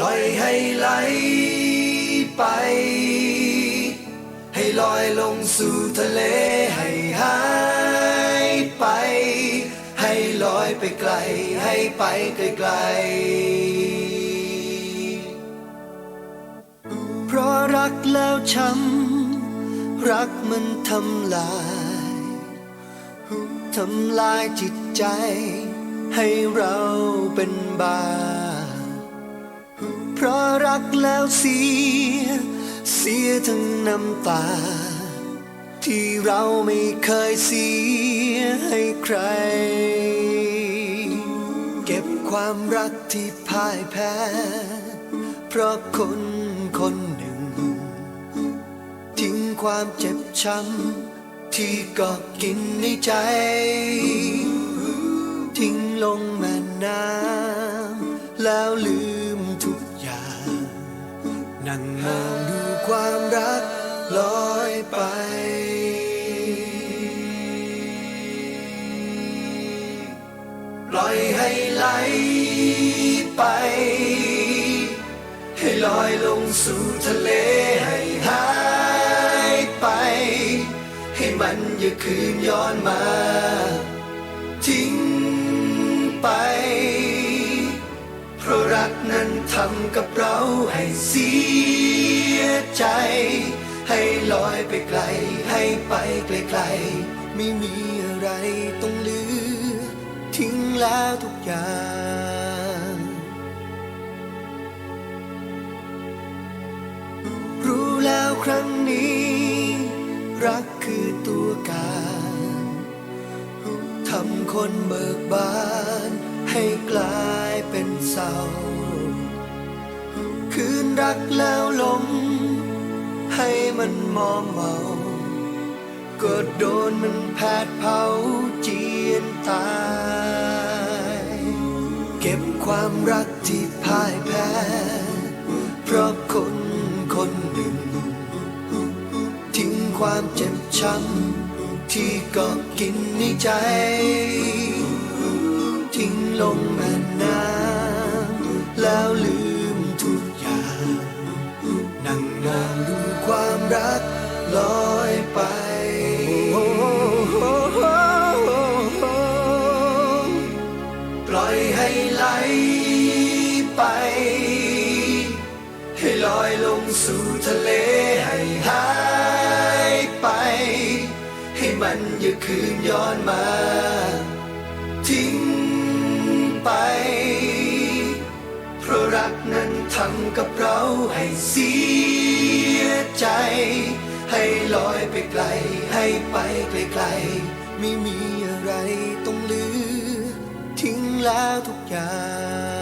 ล่อยให้ไหลไป ให้ลอยลงสู่ทะเลให้หายไป ให้ลอยไปไกล ให้ไปไกลๆเพราะรักแล้วช้ำรักมันทำลายทำลายจิตใจ ให้เราเป็นบา เพราะรักแล้วเสีย เสียทั้งน้ำตา ที่เราไม่เคยเสียให้ใคร เก็บความรักที่พ่ายแพ้ เพราะคนคนหนึ่ง ทิ้งความเจ็บช้ำที่กาะกินในใจ ทิ้งลงแม่น้ำแล้วลืม มองดูความรักลอยไปปล่อยให้ไหลไป ให้ลอยลงสู่ทะเลให้หายไป ให้มันอย่าคืนย้อนมา ทิ้งไป เพราะรักนั้นทำกับเราให้เสีย ใจ ให้ลอยไปไกล ให้ไปไกลๆไม่มีอะไรต้องเหลือ ทิ้งแล้วทุกอย่างรู้แล้วครั้งนี้ รักคือตัวการทำคนเบิกบาน ให้กลายเป็นเศร้า คืนรักแล้วหลง ให้มันมอมเมา ก็โดนมันแผดเผาเจียนตาย เก็บความรักที่พ่ายแพ้ เพราะคนคนหนึ่ง ทิ้งความเจ็บช้ำที่กาะกินในใจ ทิ้งลง ไหลไป ให้ลอยลงสู่ทะเลให้หายไป ให้มันอย่าคืนย้อนมา ทิ้งไป เพราะรักนั้นทำกับเราให้เสียใจ ให้ลอยไปไกล ให้ไปไกลๆไม่มีอะไรต้องลือ ทิ้งแล้วทุกอย่าง